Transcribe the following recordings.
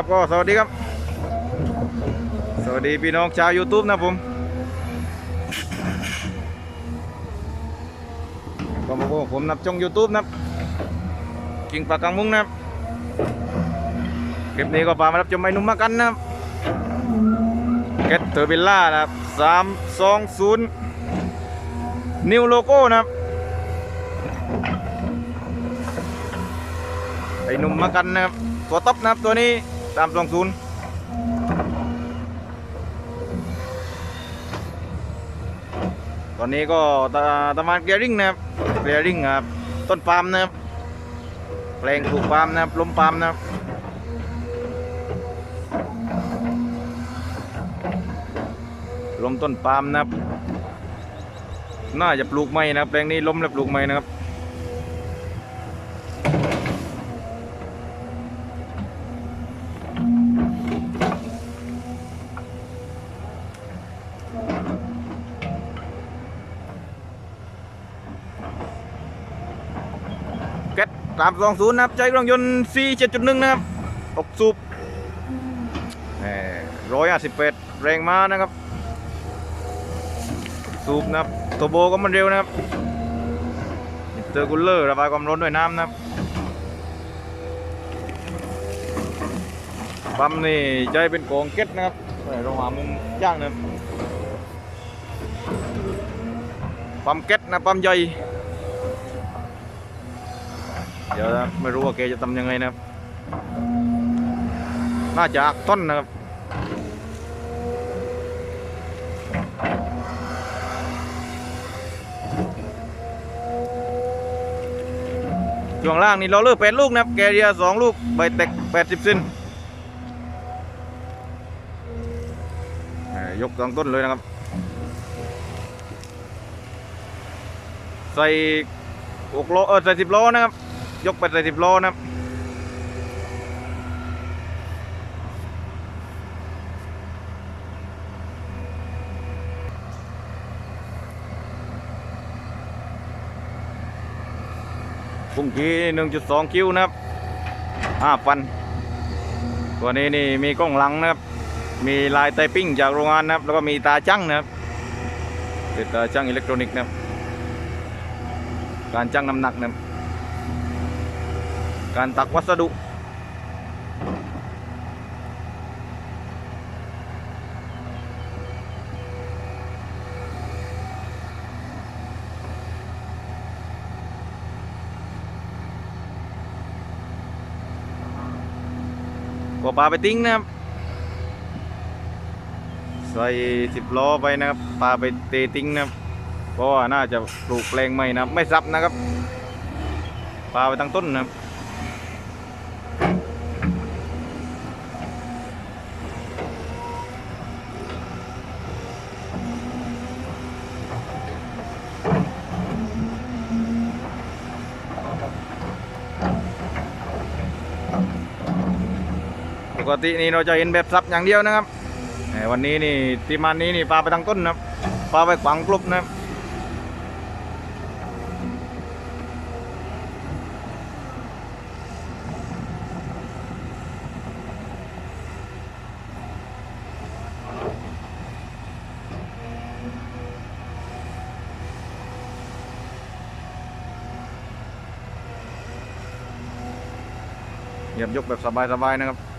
ครับก็สวัสดีครับ สวัสดีพี่น้องชาว YouTube นะผมก็มาพบกับผมนับจง YouTube นะกิ่งปากกังมุ้งนะคลิปนี้ก็พามารับชมไอ้หนุ่มมากันนะครับเกตเทอร์บิลล่านะครับสามสองศูนย์นิวโลโก้นะครับไอ้หนุ่มมากันนะครับตัวท็อปนะครับตัวนี้ ตามสองศูนย์ตอนนี้ก็ตะตมานเกลียริงนะครับเกลียริงครับต้นปาล์มนะครับแปลงปลูกปาล์มนะครับล้มปาล์มนะครับล้มต้นปาล์มนะครับน่าจะปลูกใหม่นะครับแปลงนี้ล้มแล้วปลูกใหม่นะครับ แก๊ สามสองศูนย์นะครับใจเครื่องยนต์ซีเจ็ดจุดหนึ่งนะครับอกสูบร้อยห้าสิบแปดแรงม้านะครับ สูบนะครับโทโบก็มันเร็วนะครับมิเตอร์คูลเลอร์ระบายความร้อนด้วยน้ำนะครับปั๊มนี่ใจเป็นโกงเก็ตนะครับโรงหามุมย่างนะครับปั๊มเก็ตนะปั๊มใหญ่ เดี๋ยวไม่รู้ว่าแกจะทำยังไงนะครับ น่าจะอักต้นนะครับช่วงล่างนี่เราเลือกแปดลูกนะครับ แกเรียสองลูก ใบแตกแปดสิบเซนยกสองต้นเลยนะครับ ใส่หกโลเออใส่สิบโลนะครับ ยกไปใส่สิบโลนะครับพุ่งกี้หนึ่งจุดสองคิวนะครับห้าพันตัวนี้นี่มีกล้องหลังนะครับ มีลายไตปิ้งจากโรงงานนะครับ แล้วก็มีตาจั่งนะครับเป็นตาจั่งอิเล็กทรอนิกส์นะครับ การจั่งน้ำหนักนะครับ การตักวัสดุ ก็ปลาไปทิ้งนะครับ ใส่สิบล้อไปนะครับปลาไปเตะทิ้งนะครับเพราะว่าน่าจะปลูกแปลงใหม่นะไม่ซับนะครับปลาไปตั้งต้นนะครับ กตินี่เราจะเห็นแบบซับอย่างเดียวนะครับแต่วันนี้นี่ทีมันนี้นี่ปลาไปตั้งต้นนะครับปลาไปขวางกลุบนะครับเหยียบยกแบบสบายๆนะครับ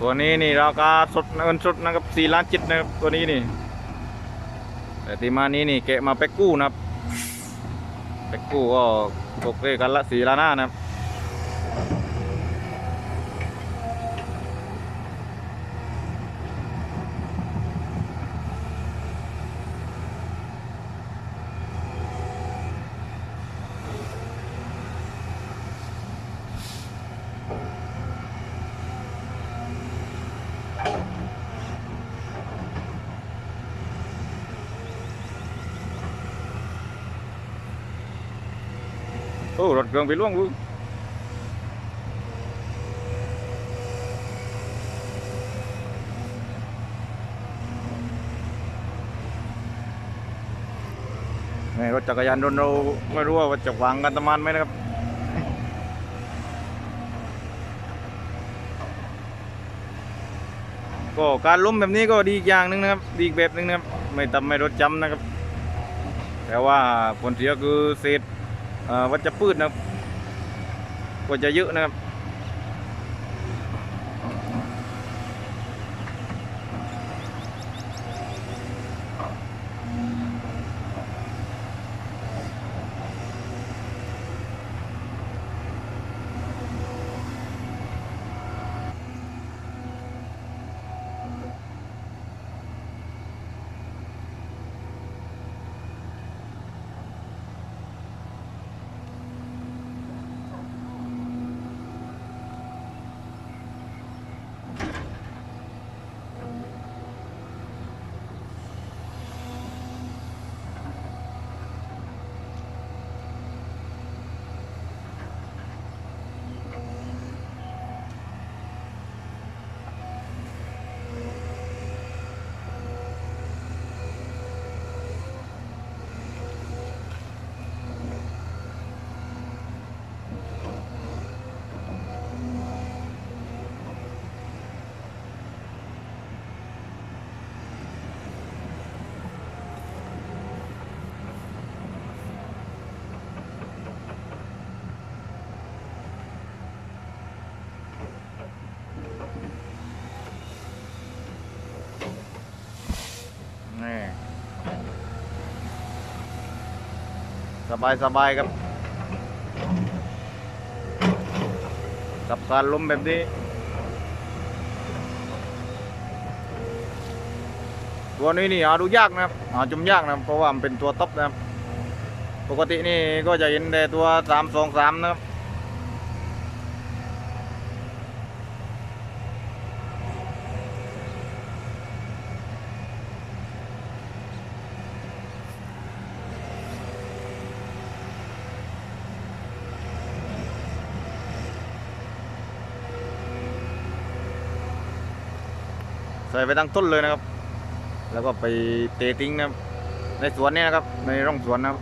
ตัวนี้นี่ราคาสดเงินสดนะครับสี่ล้านจิตนะครับตัวนี้นี่ แต่ที่มานี้นี่แกะมาเป็กกู้นะครับเป็กกู้ก็ตกเลขกันละสี่ล้านหน้านะครับ โอ้รถเครื่องไปล่วงกูนี่รถจักรยานยนต์เราไม่รู้ว่าจะวางกันประมาณไหมนะครับก็การล้มแบบนี้ก็ดีอีกอย่างหนึ่งนะครับ ดีอีกแบบหนึ่งนะครับ ไม่ทำให้รถจำนะครับ แต่ว่าผลเสียคือเศษ วัชพืชนะครับก็จะเยอะนะครับ นี่ สบายสบายครับ กับการล้มแบบนี้ ตัวนี้นี่หาดูยากนะครับหาจุมยากนะครับเพราะว่ามันเป็นตัวท็อปนะครับ ปกตินี่ก็จะเห็นแต่ตัวสามสองสามนะครับ ใส่ไปตั้งต้นเลยนะครับ แล้วก็ไปเตะทิ้งนะครับในสวนนี้นะครับในร่องสวนนะครับ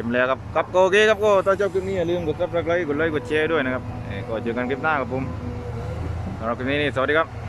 ต็มแล้วครับครับก็โอเคครับก็ถ้าชอบคลิปนี้อย่าลืมกดซับสไครต์กดไลค์กดแชร์ด้วยนะครับเอ่อก็เจอกันคลิปหน้าครับผมสำหรับคลิปนี้นี่สวัสดีครับ